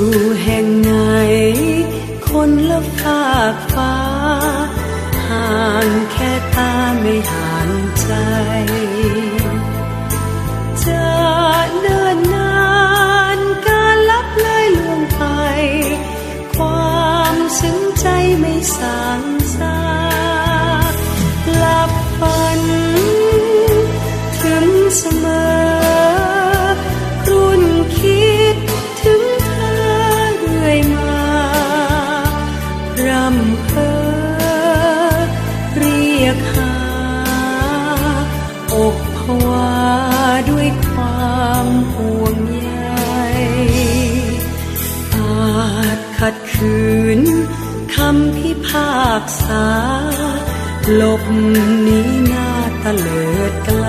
ู่แห่งไหน คนละฝากฟ้า ห่างแค่ตาไม่ห่างใจ จะเดินนานการลับเลยล่วงไป ความซึ้งใจไม่สาง รำเพ้อเรียกหา อกผวาด้วยความห่วงใยอาจขัดขืนคำพิพากษาหลบหนีหน้าตะเลิดไกล